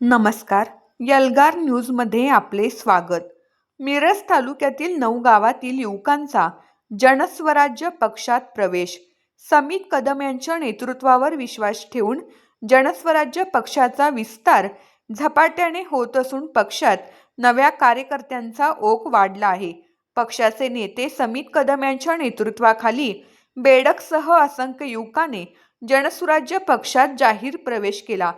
नमस्कार. यलगार न्यूजमध्ये आपले स्वागत. मिरज तालुक्यातील नऊ गावातील युवकांचा जनस्वराज्य पक्षात प्रवेश. समित कदम यांच्या नेतृत्वावर विश्वास ठेवून जनस्वराज्य पक्षाचा विस्तार झपाट्याने होत असून पक्षात नव्या कार्यकर्त्यांचा ओघ वाढला आहे. पक्षाचे नेते समित कदम यांच्या नेतृत्वाखाली बेडकसह असंख्य युवकाने जनसुराज्य पक्षात जाहीर प्रवेश केला.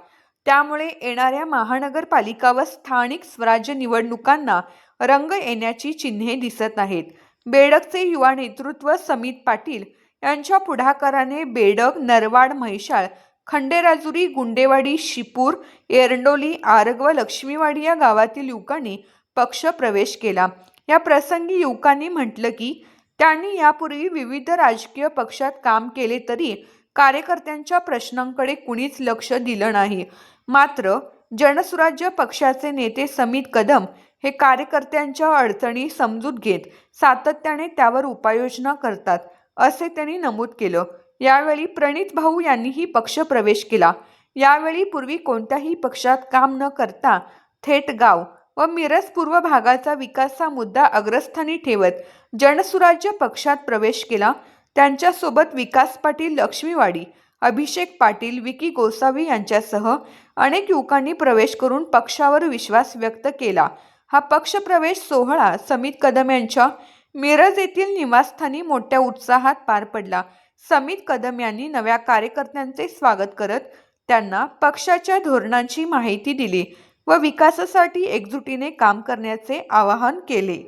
त्यामुळे येणाऱ्या महानगरपालिका व स्थानिक स्वराज्य निवडणुकांना रंग येण्याची चिन्हे दिसत आहेत बेडकचे युवा नेतृत्व समित पाटील यांच्या पुढाकाराने बेडक नरवाड म्हैशाळ खंडेराजुरी गुंडेवाडी शिपूर एरंडोली आरग व लक्ष्मीवाडी या गावातील युवकांनी पक्ष प्रवेश केला. या प्रसंगी युवकांनी म्हटलं की त्यांनी यापूर्वी विविध राजकीय पक्षात काम केले तरी कार्यकर्त्यांच्या प्रश्नांकडे कुणीच लक्ष दिलं नाही. मात्र जनसुराज्य पक्षाचे नेते समित कदम हे कार्यकर्त्यांच्या अडचणी समजूत घेत सातत्याने त्यावर उपाययोजना करतात असे त्यांनी नमूद केलं. यावेळी प्रणित भाऊ यांनीही पक्ष प्रवेश केला. यावेळी पूर्वी कोणत्याही पक्षात काम न करता थेट गाव व मिरज पूर्व भागाचा विकास हा मुद्दा अग्रस्थानी ठेवत जनसुराज्य पक्षात प्रवेश केला. त्यांच्यासोबत विकास पाटील लक्ष्मीवाडी अभिषेक पाटील विकी गोसावी यांच्यासह अनेक युवकांनी प्रवेश करून पक्षावर विश्वास व्यक्त केला. हा पक्षप्रवेश सोहळा समित कदम यांच्या मिरज येथील निवासस्थानी मोठ्या उत्साहात पार पडला. समित कदम यांनी नव्या कार्यकर्त्यांचे स्वागत करत त्यांना पक्षाच्या धोरणांची माहिती दिली व विकासासाठी एकजुटीने काम करण्याचे आवाहन केले.